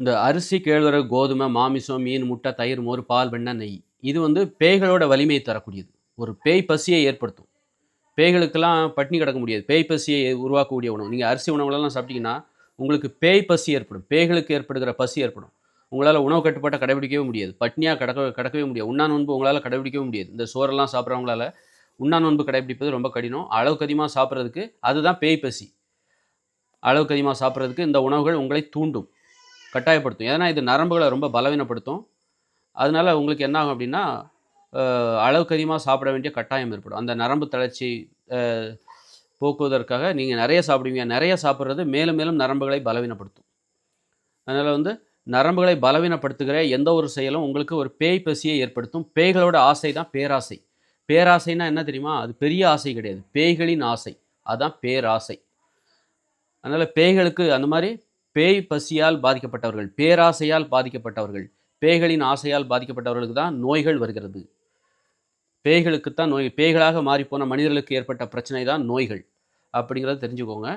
இந்த அரிசி கேழ்வரகு கோதுமை மாமிசம் மீன் முட்டை தயிர் மோர் பால் வெண்ணெய் நெய். இது வந்து பேய்களோட வலிமையை தரக்கூடியது. ஒரு பேய் பசியை ஏற்படுத்தும். பேய்களுக்கெல்லாம் பட்டினி கிடக்க முடியாது. பேய் பசியை உருவாக்கக்கூடிய உணவு. நீங்கள் அரிசி உணவுகளெல்லாம் சாப்பிட்டீங்கன்னா உங்களுக்கு பேய் பசி ஏற்படும். பேய்களுக்கு ஏற்படுகிற பசி ஏற்படும். உங்களால் உணவு கட்டுப்பாட்டை கடைபிடிக்கவே முடியாது. பட்னியாக கடக்க கடக்கவே முடியாது. உண்ணா நோன்பு உங்களால் கடைபிடிக்கவே முடியாது. இந்த சோறெல்லாம் சாப்பிட்றவங்களால உண்ணா நோன்பு கடைபிடிப்பது ரொம்ப கடினம். அளவுக்கு அதிகமாக சாப்பிட்றதுக்கு அதுதான் பேய் பசி. அளவுக்கு அதிகமாக சாப்பிட்றதுக்கு இந்த உணவுகள் உங்களை தூண்டும். கட்டாயப்படுத்தும். ஏன்னா இது நரம்புகளை ரொம்ப பலவீனப்படுத்தும். அதனால் உங்களுக்கு என்ன ஆகும் அப்படின்னா அளவுக்கு அதிகமாக சாப்பிட வேண்டிய கட்டாயம் ஏற்படும். அந்த நரம்பு தளர்ச்சி போக்குவதற்காக நீங்கள் நிறைய சாப்பிடுவீங்க. நிறைய சாப்பிட்றது மேலும் மேலும் நரம்புகளை பலவீனப்படுத்தும். அதனால் வந்து நரம்புகளை பலவீனப்படுத்துகிற எந்த ஒரு செயலும் உங்களுக்கு ஒரு பேய் பசியை ஏற்படுத்தும். பேய்களோட ஆசை தான் பேராசை. பேராசைன்னா என்ன தெரியுமா? அது பெரிய ஆசை கிடையாது. பேய்களின் ஆசை. அதுதான் பேராசை. அதனால் பேய்களுக்கு அந்த மாதிரி பேய் பசியால் பாதிக்கப்பட்டவர்கள் பேராசையால் பாதிக்கப்பட்டவர்கள் பேய்களின் ஆசையால் பாதிக்கப்பட்டவர்களுக்கு தான் நோய்கள் வருகிறது. பேய்களுக்கு தான் நோய் பேய்களாக மாறிப்போன மனிதர்களுக்கு ஏற்பட்ட பிரச்சனை தான் நோய்கள். அப்படிங்கிறத தெரிஞ்சுக்கோங்க.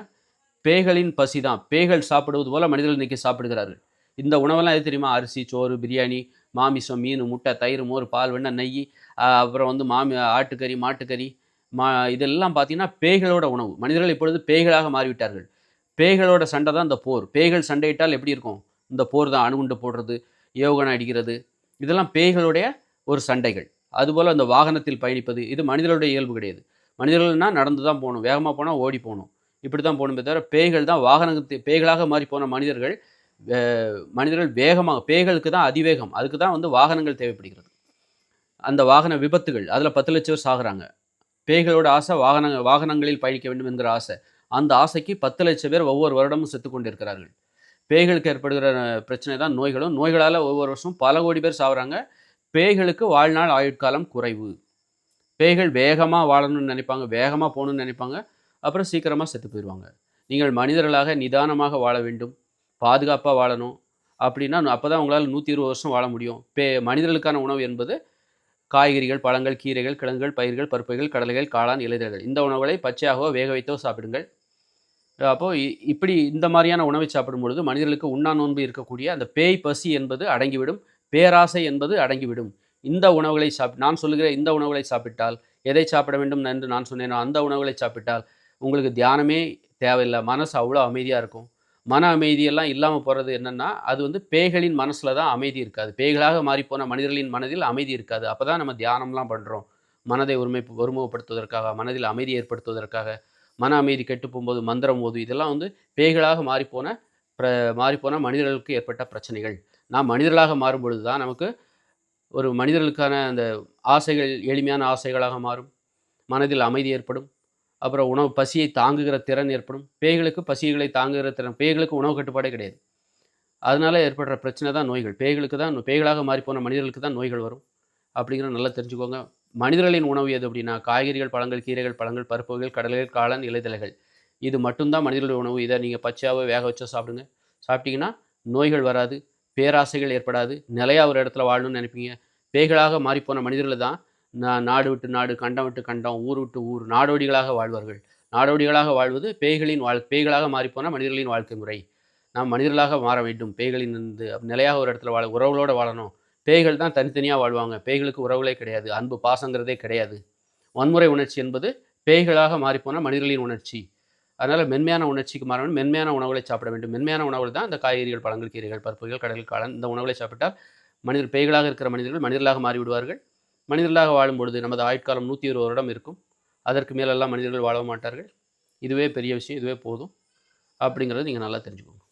பேய்களின் பசி தான். பேய்கள் சாப்பிடுவது போல மனிதர்கள் இன்னைக்கு சாப்பிடுகிறார்கள். இந்த உணவெல்லாம் எது தெரியுமா? அரிசி சோறு பிரியாணி மாமிசம் மீன் முட்டை தயிர் மோர் பால் வெண்ணெய் நெய் அப்புறம் வந்து மாமி ஆட்டுக்கறி மாட்டுக்கறி மா இதெல்லாம் பார்த்தீங்கன்னா பேய்களோட உணவு. மனிதர்கள் இப்பொழுது பேய்களாக மாறிவிட்டார்கள். பேய்களோட சண்டை தான் இந்த போர். பேய்கள் சண்டையிட்டால் எப்படி இருக்கும்? இந்த போர் தான் அணுகுண்டு போடுறது ஏவுகணை அடிக்கிறது. இதெல்லாம் பேய்களுடைய ஒரு சண்டைகள். அதுபோல் அந்த வாகனத்தில் பயணிப்பது இது மனிதர்களுடைய இயல்பு கிடையாது. மனிதர்கள்னால் நடந்து தான் போகணும். வேகமாக போனால் ஓடி போகணும். இப்படி தான் போகணுமே தவிர பேய்கள் தான் வாகனத்தை பேய்களாக மாறி போன மனிதர்கள் மனிதர்கள் வேகமாக பேய்களுக்கு தான் அதிவேகம். அதுக்கு தான் வந்து வாகனங்கள் தேவைப்படுகிறது. அந்த வாகன விபத்துகள் அதில் பத்து லட்சம் பேர் சாகுறாங்க. பேய்களோட ஆசை வாகன வாகனங்களில் பயணிக்க வேண்டும் என்கிற ஆசை. அந்த ஆசைக்கு பத்து லட்சம் பேர் ஒவ்வொரு வருடமும் செத்து கொண்டிருக்கிறார்கள். பேய்களுக்கு ஏற்படுகிற பிரச்சனை தான் நோய்களும். நோய்களால் ஒவ்வொரு வருஷம் பல கோடி பேர் சாகுறாங்க பேய்களுக்கு வாழ்நாள் ஆயுட்காலம் குறைவு. பேய்கள் வேகமாக வாழணும்னு நினைப்பாங்க. வேகமாக போகணும்னு நினைப்பாங்க. அப்புறம் சீக்கிரமாக செத்து போயிடுவாங்க நீங்கள் மனிதர்களாக நிதானமாக வாழ வேண்டும். பாதுகாப்பாக வாழணும். அப்படின்னா அப்போ தான் உங்களால் நூற்றி இருபது வருஷம் வாழ முடியும். பே மனிதர்களுக்கான உணவு என்பது காய்கறிகள் பழங்கள் கீரைகள் கிழங்குகள் பயிர்கள் பருப்புகள் கடலைகள் காளான் இலைதழ்கள். இந்த உணவுகளை பச்சையாகவோ வேக வைத்தோ சாப்பிடுங்கள். அப்போது இப்படி இந்த மாதிரியான உணவை சாப்பிடும் பொழுது மனிதர்களுக்கு உண்ணா நோன்பு இருக்கக்கூடிய அந்த பேய் பசி என்பது அடங்கிவிடும் பேராசை என்பது அடங்கிவிடும். இந்த உணவுகளை சாப்பி நான் சொல்லுகிற இந்த உணவுகளை சாப்பிட்டால் எதை சாப்பிட வேண்டும் என்று நான் சொன்னேனோ அந்த உணவுகளை சாப்பிட்டால் உங்களுக்கு தியானமே தேவையில்லை மனசு அவ்வளோ அமைதியாக இருக்கும். மன அமைதியெல்லாம் இல்லாமல் போகிறது என்னென்னா அது வந்து பேய்களின் மனசில் தான் அமைதி இருக்காது. பேய்களாக மாறிப்போன மனிதர்களின் மனதில் அமைதி இருக்காது. அப்போ தான் நம்ம தியானம்லாம் பண்ணுறோம் மனதை ஒருமை ஒருமுகப்படுத்துவதற்காக மனதில் அமைதி ஏற்படுத்துவதற்காக. மன அமைதி கெட்டு போகும்போது மந்திரம் ஓது இதெல்லாம் வந்து பேய்களாக மாறிப்போன பிர மாறிப்போன மனிதர்களுக்கு ஏற்பட்ட பிரச்சனைகள். நாம் மனிதர்களாக மாறும் பொழுது தான் நமக்கு ஒரு மனிதர்களுக்கான அந்த ஆசைகள் எளிமையான ஆசைகளாக மாறும். மனதில் அமைதி ஏற்படும். அப்புறம் உணவு பசியை தாங்குகிற திறன் ஏற்படும். பேய்களுக்கு பசிகளை தாங்குகிற திறன் பேய்களுக்கு உணவு கட்டுப்பாடே கிடையாது. அதனால் ஏற்படுற பிரச்சனை தான் நோய்கள். பேய்களுக்கு தான் பேய்களாக மாறிப்போன மனிதர்களுக்கு தான் நோய்கள் வரும். அப்படிங்கிற நல்லா தெரிஞ்சுக்கோங்க. மனிதர்களின் உணவு எது அப்படின்னா காய்கறிகள் பழங்கள் கீரைகள் பழங்கள் பருப்புகள் கடலைகள் காளான் இலைதலைகள் இது மட்டும்தான் மனிதர்களுடைய உணவு. இதை நீங்கள் பச்சையாகவே வேக வச்சோ சாப்பிடுங்க. சாப்பிட்டீங்கன்னா நோய்கள் வராது பேராசைகள் ஏற்படாது நிலையாக ஒரு இடத்துல வாழணும்னு நினைப்பீங்க. பேய்களாக மாறிப்போன மனிதர்கள் தான் நாடு விட்டு நாடு கண்டம் விட்டு கண்டம் ஊர் விட்டு ஊர் நாடோடிகளாக வாழ்வார்கள். நாடோடிகளாக வாழ்வது பேய்களின் வாழ் பேய்களாக மாறிப்போன மனிதர்களின் வாழ்க்கை முறை. நாம் மனிதர்களாக மாற வேண்டும். பேய்களின் இந்த நிலையாக ஒரு இடத்துல வாழ உறவுகளோடு வாழணும். பேய்கள் தான் தனித்தனியாக வாழ்வாங்க. பேய்களுக்கு உறவுகளே கிடையாது. அன்பு பாசங்கிறதே கிடையாது. வன்முறை உணர்ச்சி என்பது பேய்களாக மாறிப்போனால் மனிதர்களின் உணர்ச்சி. அதனால் மென்மையான உணர்ச்சிக்கு மாற வேண்டும் மென்மையான உணவுகளை சாப்பிட வேண்டும். மென்மையான உணவுகள் தான் இந்த காய்கறிகள் பழங்கள் கீரைகள் பருப்புகள் கடல் காளான் இந்த உணவுகளை சாப்பிட்டால் மனிதர் பேய்களாக இருக்கிற மனிதர்கள் மனிதர்களாக மாறிவிடுவார்கள். மனிதர்களாக வாழும் பொழுது நமது ஆயுட்காலம் நூற்றி இருபது வருடம் இருக்கும். அதற்கு மேலெல்லாம் மனிதர்கள் வாழ மாட்டார்கள். இதுவே பெரிய விஷயம். இதுவே போதும். அப்படிங்கிறத நீங்கள் நல்லா தெரிஞ்சுக்கோங்க.